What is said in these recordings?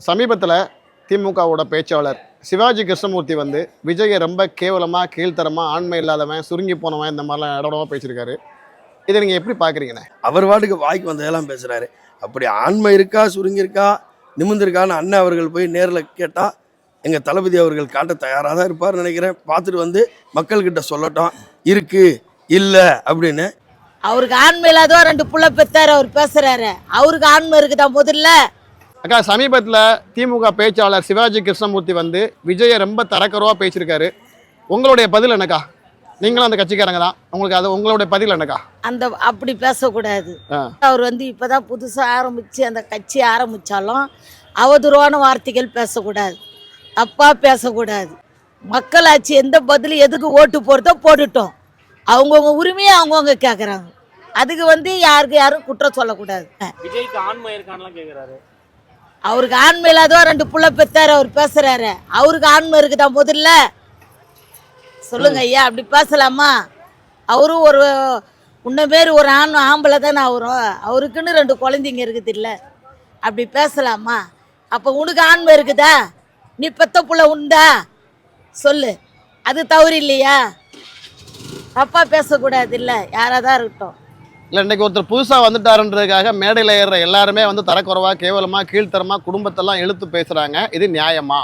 சமீபத்தில் திமுகவோட பேச்சாளர் சிவாஜி கிருஷ்ணமூர்த்தி வந்து விஜயை ரொம்ப கேவலமாக கீழ்த்தரமாக ஆண்மை இல்லாதவன் சுருங்கி போனவன் இந்த மாதிரிலாம் இடமா பேசியிருக்காரு. இதை நீங்கள் எப்படி பார்க்குறீங்கண்ணே அவர் வாட்டுக்கு வாய்க்கு வந்ததெல்லாம் பேசுகிறாரு அப்படி ஆண்மை இருக்கா சுருங்கியிருக்கா நிமிர்ந்திருக்கான்னு அண்ணன் அவர்கள் போய் நேரில் கேட்டால் எங்கள் தளபதி அவர்கள் காட்ட தயாராக தான் இருப்பார் நினைக்கிறேன். பார்த்துட்டு வந்து மக்கள்கிட்ட சொல்லட்டும். இருக்கு இல்லை அப்படின்னு. அவருக்கு ஆண்மை இல்லாதவ ரெண்டு புள்ள பெத்தாரு அவர் பேசுறாரு. அவருக்கு ஆண்மை இருக்குதா முதல்ல? அக்கா சமீபத்தில் திமுக பேச்சாளர் சிவாஜி கிருஷ்ணமூர்த்தி வந்து விஜயை ரொம்ப தரக்குறவாக பேசியிருக்காரு. உங்களுடைய பதில் என்னக்கா? நீங்களும் அந்த கட்சிக்காரங்க தான். உங்களுக்கு அது உங்களுடைய பதில் என்னக்கா? அந்த அப்படி பேசக்கூடாது. அவர் வந்து இப்பதான் புதுசா ஆரம்பிச்சு அந்த கட்சி ஆரம்பிச்சாலும் அவதூறான வார்த்தைகள் பேசக்கூடாது. தப்பா பேசக்கூடாது. மக்களாட்சி எந்த பதில் எதுக்கு ஓட்டு போடுறதோ போட்டுட்டோம். அவங்கவுங்க உரிமையை அவங்கவுங்க கேட்குறாங்க அதுக்கு வந்து யாருக்கு யாரும் குற்றம் சொல்லக்கூடாது. விஜய்க்கு ஆண்மை இருக்கான்லாம் கேக்குறாரு. அவருக்கு ஆண்மை இல்லாதவா? ரெண்டு புள்ள பெத்தாரு அவர் பேசுறாரு. அவருக்கு ஆண்மை இருக்குதா முதல்ல? சொல்லுங்க ஐயா அப்படி பேசலாமா? அவரும் ஒரு உன்ன மாரி ஒரு ஆண் ஆம்பளை தானே அவரும். அவருக்குன்னு ரெண்டு குழந்தைங்க இருக்குது இல்லை. அப்படி பேசலாமா? அப்போ உனக்கு ஆண்மை இருக்குதா? நீ பெத்த புள்ள உண்டா? சொல்லு. அது தவறு இல்லையா? அப்பா பேசக்கூடாது இல்லை. யாராக தான் இருக்கட்டும். இல்லை இன்றைக்கி ஒருத்தர் புதுசாக வந்துட்டாருன்றதுக்காக மேடையில் ஏறுற எல்லாருமே வந்து தரக்குறவாக கேவலமாக கீழ்த்தரமாக குடும்பத்தெல்லாம் இழுத்து பேசுகிறாங்க இது நியாயமா?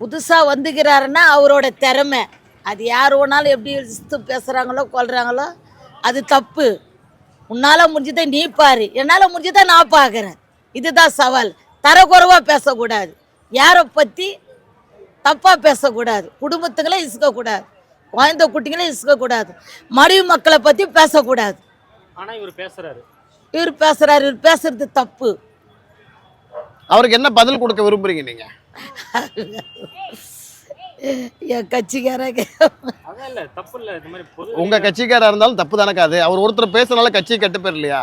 புதுசாக வந்துக்கிறாருன்னா அவரோட திறமை. அது யார் வேணாலும் எப்படி இழுத்து பேசுகிறாங்களோ கொள்கிறாங்களோ அது தப்பு. உன்னால் முடிஞ்சதை நீ பாரு. என்னால் முடிஞ்சதை நான் பார்க்குறேன் இதுதான் சவால். தரக்குறைவாக பேசக்கூடாது. யாரை பற்றி தப்பாக பேசக்கூடாது. குடும்பத்துங்களே இசுக்கக்கூடாது. குழந்த குட்டிங்களே இசுக்கக்கூடாது. மனைவி மக்களை பற்றி பேசக்கூடாது. ஆனா இவர் பேசுறாரு. இவர் பேசுகிறாரு இவர் பேசுறது தப்பு. அவருக்கு என்ன பதில் கொடுக்க விரும்புறீங்க நீங்கள் என் கட்சிக்காரங்க அதான் இல்ல தப்பு இல்ல. இந்த மாதிரி பொது உங்கள் கட்சிக்காரா இருந்தாலும் தப்பு தானக்கா அது? அவர் ஒருத்தர் பேசுறதுனால கட்சி கெட்டு பேர் இல்லையா?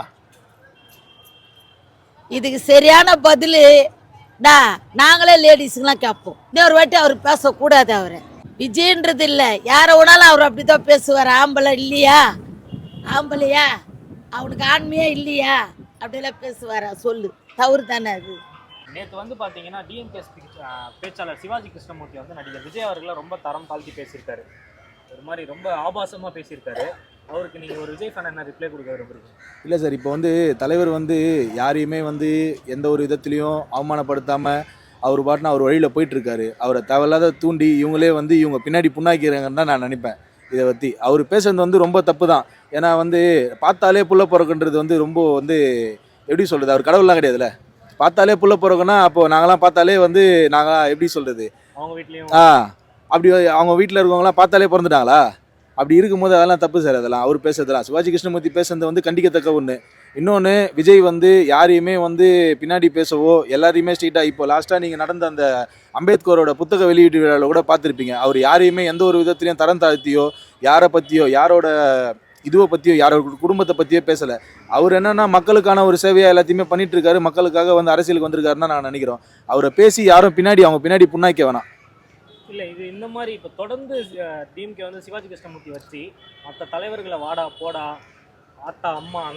இதுக்கு சரியான பதில் டா நாங்களே லேடிஸுங்களாம் கேட்போம். இன்னொரு வாட்டி அவர் பேசக்கூடாது அவரை. விஜயன்றது இல்லை யாரை வேணாலும் அவர் அப்படி தான் பேசுவார். ஆம்பளை இல்லையா? ஆம்பளையா? அவனுக்கு ஆண்மையே இல்லையா? அப்படிலாம் பேசுவாரா? சொல்லு. தவறு தானே அது. நேத்து வந்து பாத்தீங்கன்னா டிஎம்கே பேச்சாளர் சிவாஜி கிருஷ்ணமூர்த்தி வந்து நடிகர் விஜய் அவர்களை ரொம்ப தரம் தாழ்த்தி பேசியிருக்காரு. ஒரு மாதிரி ரொம்ப ஆபாசமா பேசியிருக்காரு. அவருக்கு நீங்க ஒரு விஜய் ஃபேன் என்ன ரிப்ளை கொடுக்க விரும்புறீங்க? இல்லை சார் இப்போ வந்து தலைவர் வந்து யாரையுமே வந்து எந்த ஒரு விதத்துலையும் அவமானப்படுத்தாமல் அவர் பாட்டுன்னு அவர் வழியில் போயிட்டுருக்காரு அவரை தேவையில்லாத தூண்டி இவங்களே வந்து இவங்க பின்னாடி புண்ணாக்கிறாங்கன்னு தான் நான் நினைப்பேன். இதை பற்றி அவர் பேசுறது வந்து ரொம்ப தப்பு தான் ஏன்னா வந்து பார்த்தாலே புள்ள பிறக்குன்றது வந்து ரொம்ப வந்து எப்படி சொல்கிறது அவர் கடவுள்லாம் கிடையாதுல்ல. பார்த்தாலே புள்ள பிறக்குன்னா அப்போது நாங்களாம் பார்த்தாலே வந்து நாங்கள் எப்படி சொல்கிறது அவங்க வீட்லயும் ஆ அப்படி அவங்க வீட்டில் இருக்கவங்களாம் பார்த்தாலே பிறந்துட்டாங்களா? அப்படி இருக்கும்போது அதெல்லாம் தப்பு சார் அதெல்லாம். அவர் பேசுறதெல்லாம். சிவாஜி கிருஷ்ணமூர்த்தி பேசுறது வந்து கண்டிக்கத்தக்க ஒன்று இன்னொன்று விஜய் வந்து யாரையுமே வந்து பின்னாடி பேசவோ எல்லாரையுமே ஸ்ட்ரீட்டாக இப்போ லாஸ்ட்டாக நீங்கள் நடந்த அந்த அம்பேத்கரோட புத்தக வெளியீட்டு விழாவில் கூட பார்த்துருப்பீங்க. அவர் யாரையுமே எந்த ஒரு விதத்துலையும் தரம் தாழ்த்தியோ யாரை பற்றியோ யாரோட இதுவை பற்றியோ யாரோட குடும்பத்தை பற்றியோ பேசலை. அவர் என்னென்னா மக்களுக்கான ஒரு சேவையாக எல்லாத்தையுமே பண்ணிட்டு இருக்காரு மக்களுக்காக வந்து அரசியலுக்கு வந்திருக்காருன்னு நான் நினைக்கிறோம். அவரை பேசி யாரும் பின்னாடி அவங்க பின்னாடி புண்ணாக்க வேணாம். இல்லை இது இந்த மாதிரி இப்போ தொடர்ந்து டிஎம்கே வந்து சிவாஜி கிருஷ்ணமூர்த்தி வச்சு மற்ற தலைவர்களை வாடா போடா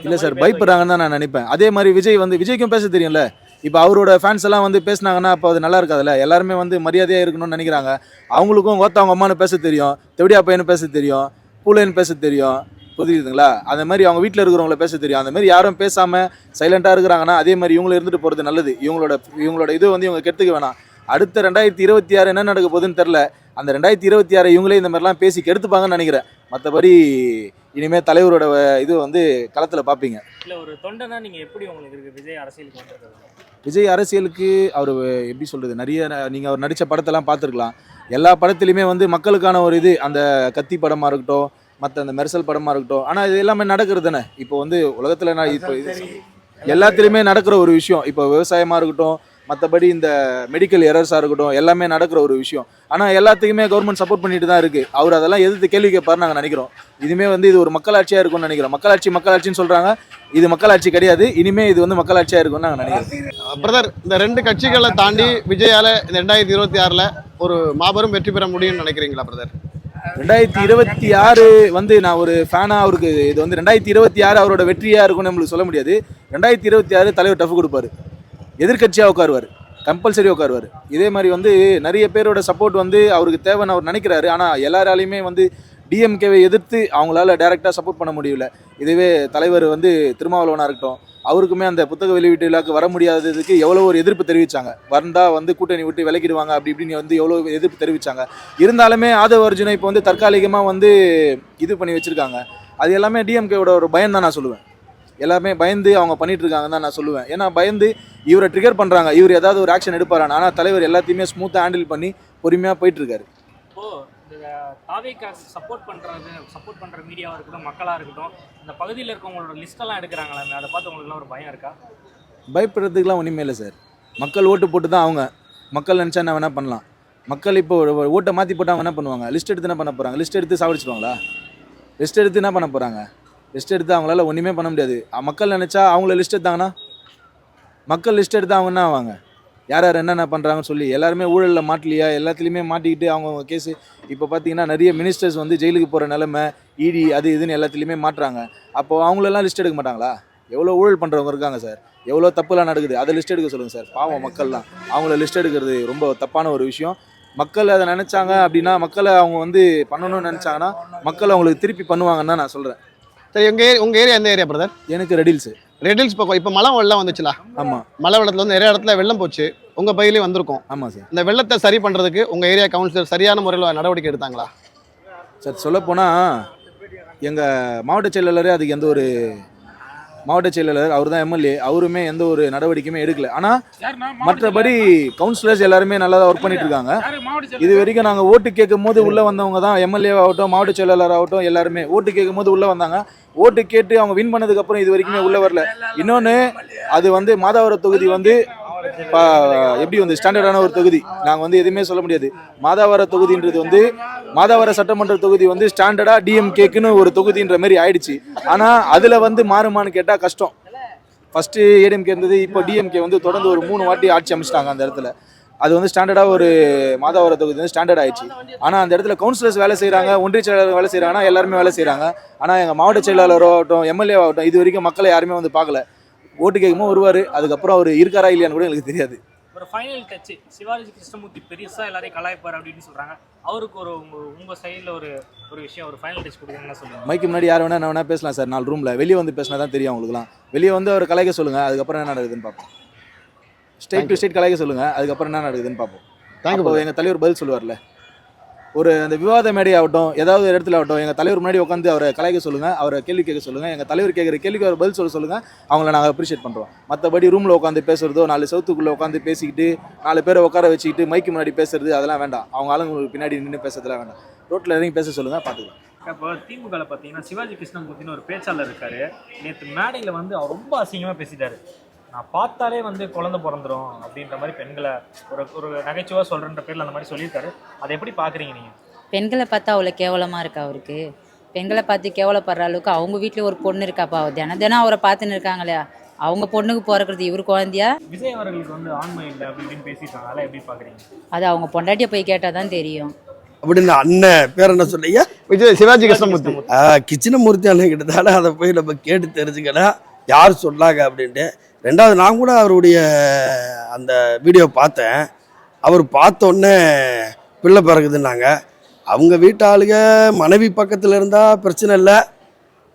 இல்லை சார் பயப்படுறாங்கன்னு தான் நான் நினைப்பேன். அதே மாதிரி விஜய் வந்து விஜய்க்கும் பேச தெரியும்ல. இப்போ அவரோட ஃபேன்ஸ் எல்லாம் வந்து பேசுனாங்கன்னா அப்போ அது நல்லா இருக்காதுல்ல? எல்லாருமே வந்து மரியாதையாக இருக்கணும்னு நினைக்கிறாங்க. அவங்களுக்கும் ஓத்தவங்க அம்மானு பேச தெரியும். தெவடியா பையனு பேச தெரியும். பூலேன்னு பேச தெரியும். புரியுதுங்களா? அந்த மாதிரி அவங்க வீட்டில் இருக்கிறவங்கள பேச தெரியும். அந்த மாதிரி யாரும் பேசாமல் சைலண்ட்டாக இருக்கிறாங்கன்னா அதே மாதிரி இவங்களும் இருந்துட்டு போகிறது நல்லது. இவங்களோட இவங்களோட இது வந்து இவங்க கெடுத்துக்க வேணாம். அடுத்த ரெண்டாயிரத்தி இருபத்தி ஆறு என்ன நடக்க போகுதுன்னு தெரில அந்த ரெண்டாயிரத்தி இருபத்தி ஆறு இவங்களே இந்த மாதிரிலாம் பேசி கெடுத்துப்பாங்கன்னு நினைக்கிறேன். மற்றபடி இனிமேல் தலைவரோட இது வந்து களத்தில் பார்ப்பீங்க இல்ல ஒரு தொண்டனா நீங்க எப்படி உங்களுக்கு இருக்கு விஜய் அரசியலுக்கு வந்தது விஜய் அரசியலுக்கு அவர் எப்படி சொல்கிறது நிறைய நீங்கள் அவர் நடித்த படத்தெல்லாம் பார்த்துருக்கலாம். எல்லா படத்துலையுமே வந்து மக்களுக்கான ஒரு இது அந்த கத்தி படமாக இருக்கட்டும் மற்ற அந்த மெர்சல் படமாக இருக்கட்டும். ஆனால் இது எல்லாமே நடக்கிறது தானே? இப்போ வந்து உலகத்தில் இப்போ இது எல்லாத்துலேயுமே நடக்கிற ஒரு விஷயம். இப்போ விவசாயமாக இருக்கட்டும் மற்றபடி இந்த மெடிக்கல் எரர்ஸாக இருக்கட்டும் எல்லாமே நடக்கிற ஒரு விஷயம். ஆனால் எல்லாத்துக்குமே கவர்மெண்ட் சப்போர்ட் பண்ணிட்டு தான் இருக்குது அவர் அதெல்லாம் எதிர்த்து கேள்வி கேட்பாரு நாங்கள் நினைக்கிறோம். இதுமே வந்து இது ஒரு மக்களாட்சியாக இருக்கும்னு நினைக்கிறோம். மக்களாட்சி மக்களாட்சின்னு சொல்கிறாங்க இது மக்களாட்சி கிடையாது. இனிமே இது வந்து மக்களாட்சியாக இருக்கும்னு நாங்கள் நினைக்கிறோம். பிரதர் இந்த ரெண்டு கட்சிகளை தாண்டி விஜயால இந்த ரெண்டாயிரத்தி இருபத்தி ஆறில் ஒரு மாபெரும் வெற்றி பெற முடியும்னு நினைக்கிறீங்களா பிரதர் ரெண்டாயிரத்தி இருபத்தி ஆறு வந்து நான் ஒரு ஃபேனாக அவருக்கு இது வந்து ரெண்டாயிரத்தி இருபத்தி ஆறு அவரோட வெற்றியாக இருக்கும்னு நம்மளுக்கு சொல்ல முடியாது. ரெண்டாயிரத்தி இருபத்தி ஆறு தலைவர் டஃப் கொடுப்பாரு. எதிர்க்கட்சியாக உட்காருவார். கம்பல்சரி உட்காருவார். இதே மாதிரி வந்து நிறைய பேரோட சப்போர்ட் வந்து அவருக்கு தேவைன்னு அவர் நினைக்கிறாரு. ஆனால் எல்லாராலையுமே வந்து டிஎம்கேவை எதிர்த்து அவங்களால டைரெக்டாக சப்போர்ட் பண்ண முடியல. இதுவே தலைவர் வந்து திருமாவளவனாக இருக்கட்டும் அவருக்குமே அந்த புத்தக வெளியீட்டு விழாக்கு வர முடியாததுக்கு எவ்வளோ ஒரு எதிர்ப்பு தெரிவித்தாங்க வந்தால் வந்து கூட்டணி விட்டு விலக்கிடுவாங்க அப்படி இப்படின்னு வந்து எவ்வளோ எதிர்ப்பு தெரிவித்தாங்க இருந்தாலுமே ஆதவ அர்ஜுனை இப்போ வந்து தற்காலிகமாக வந்து இது பண்ணி வச்சுருக்காங்க. அது எல்லாமே டிஎம்கேவோட ஒரு பயம் தான் நான் சொல்லுவேன். எல்லாமே பயந்து அவங்க பண்ணிட்டு இருக்காங்கன்னு தான் நான் சொல்லுவேன். ஏன்னா பயந்து இவரை ட்ரிகர் பண்ணுறாங்க இவர் ஏதாவது ஒரு ஆக்ஷன் எடுப்பாரான்னு. ஆனால் தலைவர் எல்லாத்தையுமே ஸ்மூத்தாக ஹேண்டில் பண்ணி பொறுமையாக போயிட்டு இருக்காரு இப்போ இந்த தாவேக்கா சப்போர்ட் பண்றது சப்போர்ட் பண்ற மீடியாவா இருக்கட்டும் மக்களா இருக்கட்டும் அந்த பகுதியில் இருக்கவங்களோட லிஸ்ட் எல்லாம் எடுக்கிறாங்களாமே அதை பார்த்து உங்களுக்கு ஒரு பயம் இருக்கா? பயப்படுறதுக்குலாம் ஒன்றுமே இல்லை சார். மக்கள் ஓட்டு போட்டு தான் அவங்க. மக்கள் நினச்சா என்ன வேணால் பண்ணலாம். மக்கள் இப்போ ஓட்டை மாற்றி போட்டு அவங்க என்ன பண்ணுவாங்க? லிஸ்ட் எடுத்து என்ன பண்ண போகிறாங்க லிஸ்ட் எடுத்து சாவடிச்சிடுவாங்களா லிஸ்ட் எடுத்து என்ன பண்ண போகிறாங்க லிஸ்ட் எடுத்து அவங்களால ஒன்றுமே பண்ண முடியாது. மக்கள் நினச்சா அவங்கள லிஸ்ட் எடுத்தாங்கன்னா மக்கள் லிஸ்ட் எடுத்து அவங்க என்ன ஆவாங்க? யார் யார் என்னென்ன பண்ணுறாங்கன்னு சொல்லி எல்லாருமே ஊழலில் மாட்டலையா? எல்லாத்துலேயுமே மாட்டிக்கிட்டு அவங்க கேஸு இப்போ பார்த்தீங்கன்னா நிறைய மினிஸ்டர்ஸ் வந்து ஜெயிலுக்கு போகிற நிலமை இடி அது இதுன்னு எல்லாத்துலேயுமே மாட்டுறாங்க. அப்போது அவங்களெல்லாம் லிஸ்ட் எடுக்க மாட்டாங்களா? எவ்வளோ ஊழல் பண்ணுறவங்க இருக்காங்க சார்? எவ்வளோ தப்புலாம் நடக்குது? அதை லிஸ்ட் எடுக்க சொல்லுங்கள் சார். பாவம் மக்கள்லாம். அவங்கள லிஸ்ட் எடுக்கிறது ரொம்ப தப்பான ஒரு விஷயம். மக்கள் அதை நினச்சாங்க அப்படின்னா மக்களை அவங்க வந்து பண்ணணும்னு நினச்சாங்கன்னா மக்கள் அவங்களுக்கு திருப்பி பண்ணுவாங்கன்னு தான் நான் சொல்கிறேன் சரி உங்க ஏரியா உங்க ஏரியா எந்த ஏரியா பிரதர் எனக்கு ரெடில்ஸு ரெட்டில்ஸ் பக்கம். இப்போ மழை வெள்ளம் வந்துச்சுல? ஆமாம் மழை வெள்ளத்துல வந்து நிறைய இடத்துல வெள்ளம் போச்சு. உங்க பகுதியிலையும் வந்திருக்கும். ஆமாம் சார் இந்த வெள்ளத்தை சரி பண்றதுக்கு உங்க ஏரியா கவுன்சிலர் சரியான முறையில் நடவடிக்கை எடுத்தாங்களா? சார் சொல்லப்போனால் எங்கள் மாவட்ட செயலாளரே அதுக்கு எந்த ஒரு மாவட்ட செயலாளர் அவர் தான் எம்எல்ஏ அவருமே எந்த ஒரு நடவடிக்கையுமே எடுக்கல. ஆனால் மற்றபடி கவுன்சிலர்ஸ் எல்லாருமே நல்லா தான் ஒர்க் பண்ணிட்டு இருக்காங்க இது வரைக்கும் நாங்கள் ஓட்டு கேட்கும் போது உள்ளே வந்தவங்க தான் எம்எல்ஏ ஆகட்டும் மாவட்ட செயலாளர் ஆகட்டும் எல்லாருமே. ஓட்டு கேட்கும் போது உள்ளே வந்தாங்க. ஓட்டு கேட்டு அவங்க வின் பண்ணதுக்கப்புறம் இது வரைக்குமே உள்ளே வரல. இன்னொன்று அது வந்து மாதாவரம் தொகுதி வந்து எப்படி வந்து ஸ்டாண்டர்டான ஒரு தொகுதி? நாங்கள் வந்து எதுவுமே சொல்ல முடியாது. மாதாவர தொகுதின்றது வந்து மாதாவர சட்டமன்ற தொகுதி வந்து ஸ்டாண்டர்டாக டிஎம்கேக்குன்னு ஒரு தொகுதின்ற மாதிரி ஆயிடுச்சு. ஆனால் அதில் வந்து மாறுமான்னு கேட்டால் கஷ்டம். ஃபஸ்ட்டு ஏடிஎம்கே இருந்தது இப்போ டிஎம்கே வந்து தொடர்ந்து ஒரு மூணு வாட்டி ஆட்சி அமைச்சிட்டாங்க அந்த இடத்துல. அது வந்து ஸ்டாண்டர்டாக ஒரு மாதாவர தொகுதி வந்து ஸ்டாண்டர்ட் ஆயிடுச்சு. ஆனால் அந்த இடத்துல கவுன்சிலர்ஸ் வேலை செய்கிறாங்க ஒன்றிய செயலாளர் வேலை செய்கிறாங்கன்னா எல்லாருமே வேலை செய்கிறாங்க ஆனால் எங்கள் மாவட்ட செயலாளரோ ஆகட்டும் எம்எல்ஏ ஆகட்டும் இது வரைக்கும் மக்களை யாருமே வந்து பார்க்கல. ஓட்டு கேட்கும்போது வருவார். அதுக்கப்புறம் அவர் இருக்காரா இல்லையான்னு கூட எனக்கு தெரியாது. ஒரு ஃபைனல் டச் சிவாஜி கிருஷ்ணமூர்த்தி பெருசா எல்லாரையும் கலாய்ப்பார் அப்படின்னு சொல்றாங்க. அவருக்கு ஒரு உங்க உங்க சைடுல ஒரு ஒரு விஷயம் ஒரு ஃபைனல் டச் கொடுக்குறீங்கன்னா சொல்லுங்க மைக்கு முன்னாடி யார் வேணா என்ன வேணா பேசலாம் சார். நாலு ரூமில் வெளியே வந்து பேசினா தான் தெரியும் அவங்களுக்குலாம். வெளியே வந்து அவர் கலாய்க்க சொல்லுங்கள் அதுக்கப்புறம் என்ன நடக்குதுன்னு பார்ப்போம். ஸ்டேட் டு ஸ்டேட் கலாய்க்க சொல்லுங்கள் அதுக்கப்புறம் என்ன நடக்குதுன்னு பார்ப்போம். தேங்க்யூ அப்போ எங்கள் தலைவர் பதில் சொல்லுவார்ல. ஒரு அந்த விவாத மேடை ஆகட்டும் ஏதாவது ஒரு இடத்துல ஆகட்டும் எங்கள் தலைவர் முன்னாடி உட்காந்து அவரை கலாய்க்க சொல்லுங்கள் அவரை கேள்வி கேட்க சொல்லுங்கள் எங்கள் தலைவர் கேட்குற கேள்விக்கு அவர் பதில் சொல்ல சொல்லுங்கள் அவங்கள நாங்கள் அப்ரிஷியேட் பண்ணுறோம் மற்றபடி ரூமில் உட்காந்து பேசுகிறதோ நாலு சவுத்துக்குள்ளே உட்காந்து பேசிக்கிட்டு நாலு பேரை உட்கார வச்சுக்கிட்டு மைக்கு முன்னாடி பேசுறது அதெல்லாம் வேண்டாம். அவங்க ஆளுங்களுக்கு பின்னாடி நின்று பேசுறதுலாம் வேண்டாம். ரோட்டில் இறங்கி பேச சொல்லுங்கள் பார்த்துக்கலாம் இப்போ திமுகல பார்த்தீங்கன்னா சிவாஜி கிருஷ்ணமூர்த்தின்னு ஒரு பேச்சாளர் இருக்காரு. நேற்று மேடையில் வந்து அவர் ரொம்ப அசிங்கமாக பேசிட்டாரு. நான் பார்த்தாலே வந்து குழந்தை பிறந்துரும் அப்படின்ற மாதிரி பெண்களை ஒரு ஒரு நகைச்சுவாக சொல்கிறன்ற பேரில் அந்த மாதிரி சொல்லியிருக்காரு. அதை எப்படி பார்க்குறீங்க நீங்கள் பெண்களை பார்த்தா அவ்வளோ கேவலமாக இருக்கா அவருக்கு? பெண்களை பார்த்து கேவலப்படுற அளவுக்கு அவங்க வீட்டில் ஒரு பொண்ணு இருக்காப்பா அவ தினம் தினம் அவரை பார்த்துன்னு இருக்காங்களே அவங்க பொண்ணுக்கு பிறக்கிறது இவர் குழந்தையா? விஜய் அவர்களுக்கு வந்து ஆண்மை இல்லை அப்படி இப்படின்னு பேசிட்டாங்க அதெல்லாம் எப்படி பார்க்குறீங்க? அது அவங்க பொண்டாட்டியை போய் கேட்டால் தான் தெரியும். அப்படின்னு அண்ணன் பேர் என்ன சொன்னீங்க விஜய் சிவாஜி கிருஷ்ணமூர்த்தி. கிச்சனமூர்த்தி அண்ணன் கிட்டத்தால அதை போய் நம்ம கேட்டு தெரிஞ்சுக்கலாம். யார் சொன்னாங்க அப்படின்ட்டு. ரெண்டாவது நான் கூட அவருடைய அந்த வீடியோ பார்த்தேன். அவர் பார்த்தோன்னே பிள்ளை பிறகுதுன்னாங்க. அவங்க வீட்டு ஆளுங்க மனைவி பக்கத்தில் இருந்தால் பிரச்சனை இல்லை.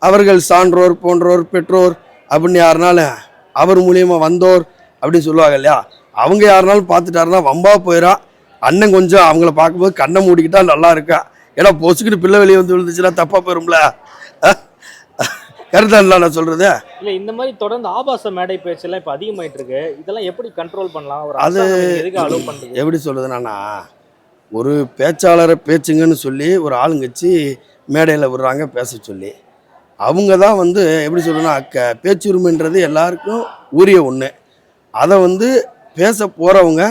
அவர்கள் சான்றோர் போன்றோர் பெற்றோர் அப்படின்னு யாருனாலும் அவர் மூலியமாக வந்தோர் அப்படின்னு சொல்லுவாங்க இல்லையா? அவங்க யாருனாலும் பார்த்துட்டாருன்னா வம்பா போயிடும் அண்ணன் கொஞ்சம் அவங்கள பார்க்கும்போது கண்ணை மூடிக்கிட்டா நல்லா இருக்கா? ஏன்னா பொசுக்கிட்டு பிள்ளை வெளியே வந்து விழுந்துச்சுன்னா தப்பாக போயிரும்ல. கருத்தான்ல நான் சொல்கிறது இல்லை இந்த மாதிரி தொடர்ந்து ஆபாச மேடை பேச்செல்லாம் இப்போ அதிகமாயிட்டு இருக்கு இதெல்லாம் எப்படி கண்ட்ரோல் பண்ணலாம்? ஒரு அது- எதுக்கு அலோவ் பண்ணுறது எப்படி சொல்கிறதுனா ஒரு பேச்சாளரை பேச்சுங்கன்னு சொல்லி ஒரு ஆளுங்கச்சி மேடையில் விடுறாங்க பேச சொல்லி. அவங்க தான் வந்து எப்படி சொல்றதுன்னா க பேச்சுரிமைன்றது எல்லாருக்கும் உரிய ஒன்று அதை வந்து பேச போகிறவங்க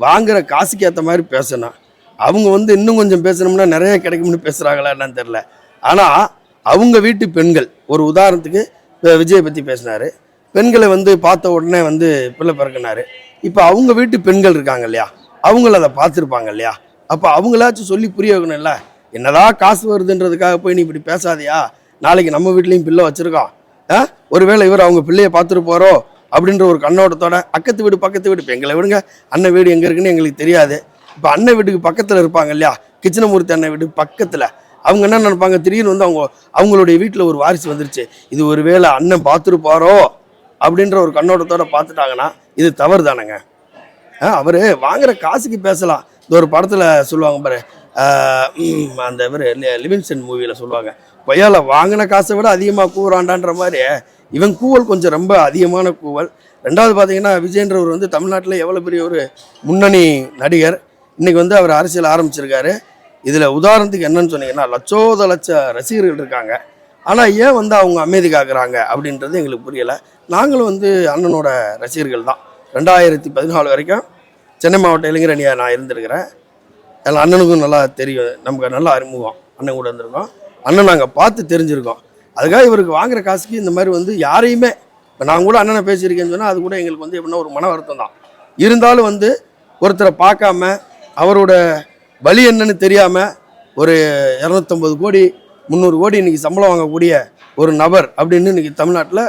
வாங்குற காசுக்கு ஏற்ற மாதிரி பேசணும். அவங்க வந்து இன்னும் கொஞ்சம் பேசணும்னா நிறைய கிடைக்கும்னு பேசுகிறாங்களா என்னன்னு தெரில ஆனால் அவங்க வீட்டு பெண்கள். ஒரு உதாரணத்துக்கு இப்போ விஜயை பற்றி பேசினார். பெண்களை வந்து பார்த்த உடனே வந்து பிள்ளை பிறக்கினாரு. இப்போ அவங்க வீட்டு பெண்கள் இருக்காங்க இல்லையா? அவங்கள அதை பார்த்துருப்பாங்க இல்லையா? அப்போ அவங்களாச்சும் சொல்லி புரிய வைக்கணும்ல. என்னதான் காசு வருதுன்றதுக்காக போய் நீ இப்படி பேசாதியா? நாளைக்கு நம்ம வீட்லேயும் பிள்ளை வச்சுருக்கோம் ஆ? ஒருவேளை இவர் அவங்க பிள்ளையை பார்த்துட்டு போகிறோ அப்படின்ற ஒரு கண்ணோட்டத்தோட அக்கத்து வீடு பக்கத்து வீடு. இப்போ எங்களை விடுங்க. அண்ணன் வீடு எங்கே இருக்குன்னு எங்களுக்கு தெரியாது. இப்போ அண்ணன் வீட்டுக்கு பக்கத்தில் இருப்பாங்க இல்லையா? கிச்சனமூர்த்தி அண்ணன் வீட்டுக்கு பக்கத்தில். அவங்க என்ன நினைப்பாங்க? திடீர்னு வந்து அவங்க அவங்களுடைய வீட்டில் ஒரு வாரிசு வந்துருச்சு. இது ஒரு வேளை அண்ணன் பார்த்துருப்பாரோ? அப்படின்ற ஒரு கண்ணோட்டத்தோட பார்த்துட்டாங்கன்னா இது தவறு தானேங்க அவர் வாங்குற காசுக்கு பேசலாம். இந்த ஒரு படத்தில் சொல்லுவாங்க பாரு அந்த இவர் லிவின்சன் மூவியில் சொல்லுவாங்க கொய்யால வாங்கின காசை விட அதிகமாக கூறாண்டான்ற மாதிரி. இவன் கூவல் கொஞ்சம் ரொம்ப அதிகமான கூவல். ரெண்டாவது பார்த்தீங்கன்னா விஜயன்றவர் வந்து தமிழ்நாட்டில் எவ்வளோ பெரிய ஒரு முன்னணி நடிகர். இன்றைக்கி வந்து அவர் அரசியல் ஆரம்பிச்சிருக்காரு. இதில் உதாரணத்துக்கு என்னன்னு சொன்னீங்கன்னா லட்சோத லட்ச ரசிகர்கள் இருக்காங்க. ஆனால் ஏன் வந்து அவங்க அமைதி காக்குறாங்க அப்படின்றது எங்களுக்கு புரியலை. நாங்களும் வந்து அண்ணனோட ரசிகர்கள் தான். ரெண்டாயிரத்தி பதினாலு வரைக்கும் சென்னை மாவட்ட இளைஞர் அணியாக நான் இருந்திருக்கிறேன். எல்லாம் அண்ணனுக்கும் நல்லா தெரியும். நமக்கு நல்லா அறிமுகம். அண்ணன் கூட இருந்திருக்கோம் அண்ணன் நாங்கள் பார்த்து தெரிஞ்சிருக்கோம். அதுக்காக இவருக்கு வாங்குற காசுக்கு இந்த மாதிரி வந்து யாரையுமே இப்போ நான் கூட அண்ணனை பேசியிருக்கேன்னு சொன்னால் அது கூட எங்களுக்கு வந்து எப்படின்னா ஒரு மன வருத்தம் தான். இருந்தாலும் வந்து ஒருத்தரை பார்க்காம அவரோட வழி என்னன்னு தெரியாமல் ஒரு இரநூத்தம்பது கோடி முந்நூறு கோடி இன்றைக்கி சம்பளம் வாங்கக்கூடிய ஒரு நபர் அப்படின்னு இன்றைக்கி தமிழ்நாட்டில்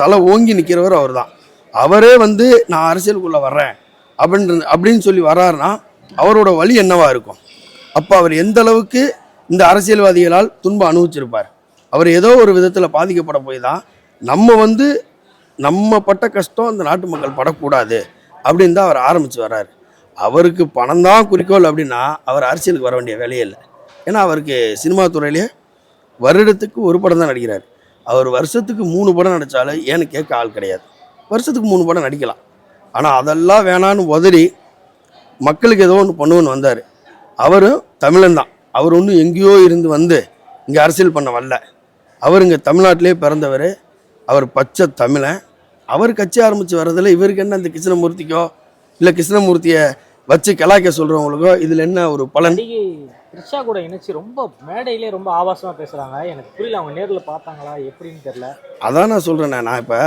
தலை ஓங்கி நிற்கிறவர் அவர் தான் அவரே வந்து நான் அரசியலுக்குள்ளே வர்றேன் அப்படின்ற அப்படின்னு சொல்லி வர்றாருன்னா அவரோட வழி என்னவா இருக்கும்? அப்போ அவர் எந்த அளவுக்கு இந்த அரசியல்வாதிகளால் துன்பம் அனுபவிச்சிருப்பார்? அவர் ஏதோ ஒரு விதத்தில் பாதிக்கப்பட போய் தான் நம்ம வந்து நம்ம பட்ட கஷ்டம் இந்த நாட்டு மக்கள் படக்கூடாது அப்படின்னு தான் அவர் ஆரம்பித்து வர்றாரு. அவருக்கு பணம் தான் குறிக்கோள் அப்படின்னா அவர் அரசியலுக்கு வர வேண்டிய வேலையே இல்லை. ஏன்னா அவருக்கு சினிமா துறையிலே வருடத்துக்கு ஒரு படம் தான் நடிக்கிறார். அவர் வருஷத்துக்கு மூணு படம் நடித்தாலும் ஏன்னு கேட்க ஆள் கிடையாது. வருஷத்துக்கு மூணு படம் நடிக்கலாம். ஆனால் அதெல்லாம் வேணான்னு உதறி மக்களுக்கு ஏதோ ஒன்று பண்ணுவோன்னு வந்தார். அவரும் தமிழன் தான். அவர் ஒன்றும் எங்கேயோ இருந்து வந்து இங்கே அரசியல் பண்ண வரல. அவர் இங்கே தமிழ்நாட்டிலே பிறந்தவர். அவர் பச்சை தமிழன். அவர் கட்சி ஆரம்பித்து வர்றதில் இவருக்கு என்ன அந்த கிருஷ்ணமூர்த்திக்கோ இல்லை கிருஷ்ணமூர்த்தியை வச்சு கலாய்க்க சொல்கிறவங்களுக்கோ இதில் என்ன ஒரு பலன்? த்ரிஷா கூட இணைச்சு ரொம்ப மேடையிலே ரொம்ப ஆபாசமா பேசுறாங்க. எனக்கு புரியல அவங்க நேர்ல பார்த்தாங்களா எப்படின்னு தெரியல. அதான் நான் சொல்கிறேனே நான் இப்போ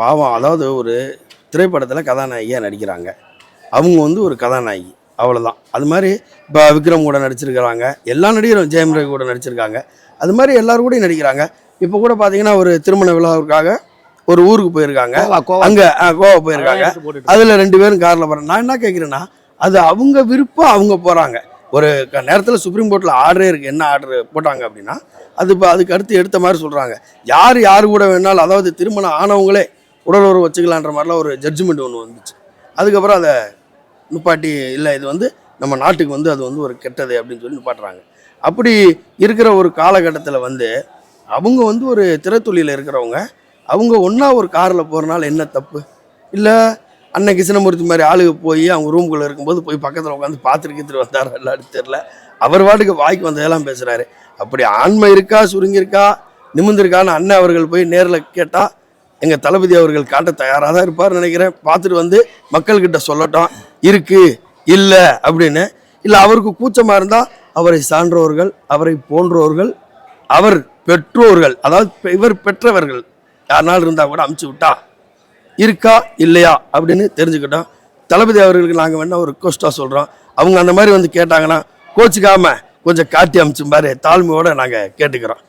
பாவம் அதாவது ஒரு திரைப்படத்தில் கதாநாயகியாக நடிக்கிறாங்க. அவங்க வந்து ஒரு கதாநாயகி அவ்வளோதான் அது மாதிரி இப்போ விக்ரம் கூட நடிச்சிருக்கிறாங்க எல்லா நடிகரும் ஜெயம் ரவி கூட நடிச்சிருக்காங்க. அது மாதிரி எல்லாரும் கூடயும் நடிக்கிறாங்க. இப்போ கூட பார்த்தீங்கன்னா ஒரு திருமண விழாவுக்காக ஒரு ஊருக்கு போயிருக்காங்க. அங்கே கோவா போயிருக்காங்க. அதில் ரெண்டு பேரும் காரில் போகிறேன் நான் என்ன கேட்குறேன்னா அது அவங்க விருப்பம் அவங்க போகிறாங்க ஒரு நேரத்தில் சுப்ரீம் கோர்ட்டில் ஆர்டரே இருக்குது என்ன ஆர்டர் போட்டாங்க அப்படின்னா அது இப்போ அதுக்கு அடுத்து எடுத்த மாதிரி சொல்கிறாங்க யார் யார் கூட வேணாலும் அதாவது திருமணம் ஆனவங்களே உடல் உறவு வச்சுக்கலான்ற மாதிரிலாம் ஒரு ஜட்ஜ்மெண்ட் ஒன்று வந்துச்சு. அதுக்கப்புறம் அதை நிப்பாட்டி இல்லை இது வந்து நம்ம நாட்டுக்கு வந்து அது வந்து ஒரு கெட்டது அப்படின்னு சொல்லி நிப்பாட்டுறாங்க. அப்படி இருக்கிற ஒரு காலகட்டத்தில் வந்து அவங்க வந்து ஒரு திரைத்துளியில் இருக்கிறவங்க அவங்க ஒன்றா ஒரு காரில் போகிறனால என்ன தப்பு? இல்லை அன்னை கிருஷ்ணமூர்த்தி மாதிரி ஆளுங்க போய் அவங்க ரூம்குள்ளே இருக்கும்போது போய் பக்கத்தில் உட்காந்து பார்த்துருக்கிட்டு வந்தார் எல்லாரும் தெரில அவர் வாட்டுக்கு வாய்க்கு வந்ததெல்லாம் பேசுகிறாரு அப்படி ஆண்மை இருக்கா சுருங்கியிருக்கா நிமிந்திருக்கான்னு அண்ணன் அவர்கள் போய் நேரில் கேட்டால் எங்கள் தளபதி அவர்கள் காட்ட தயாராக தான் இருப்பார் நினைக்கிறேன். பார்த்துட்டு வந்து மக்கள்கிட்ட சொல்லட்டும். இருக்குது இல்லை அப்படின்னு. இல்லை அவருக்கு கூச்சமாக இருந்தால் அவரை சான்றோர்கள் அவரை போன்றோர்கள் அவர் பெற்றோர்கள் அதாவது பெ- இவர் பெற்றவர்கள் யாருனாலும் இருந்தால் கூட அமுச்சு விட்டா? இருக்கா? இல்லையா? அப்படின்னு தெரிஞ்சுக்கிட்டோம் தளபதி அவர்களுக்கு நாங்கள் வேணால் ஒரு ரிக்வஸ்ட்டாக சொல்கிறோம் அவங்க அந்த மாதிரி வந்து கேட்டாங்கன்னா கோச்சிக்காம கொஞ்சம் காட்டி அமிச்சும் பாரு தாழ்மையோட நாங்கள் கேட்டுக்கிறோம்.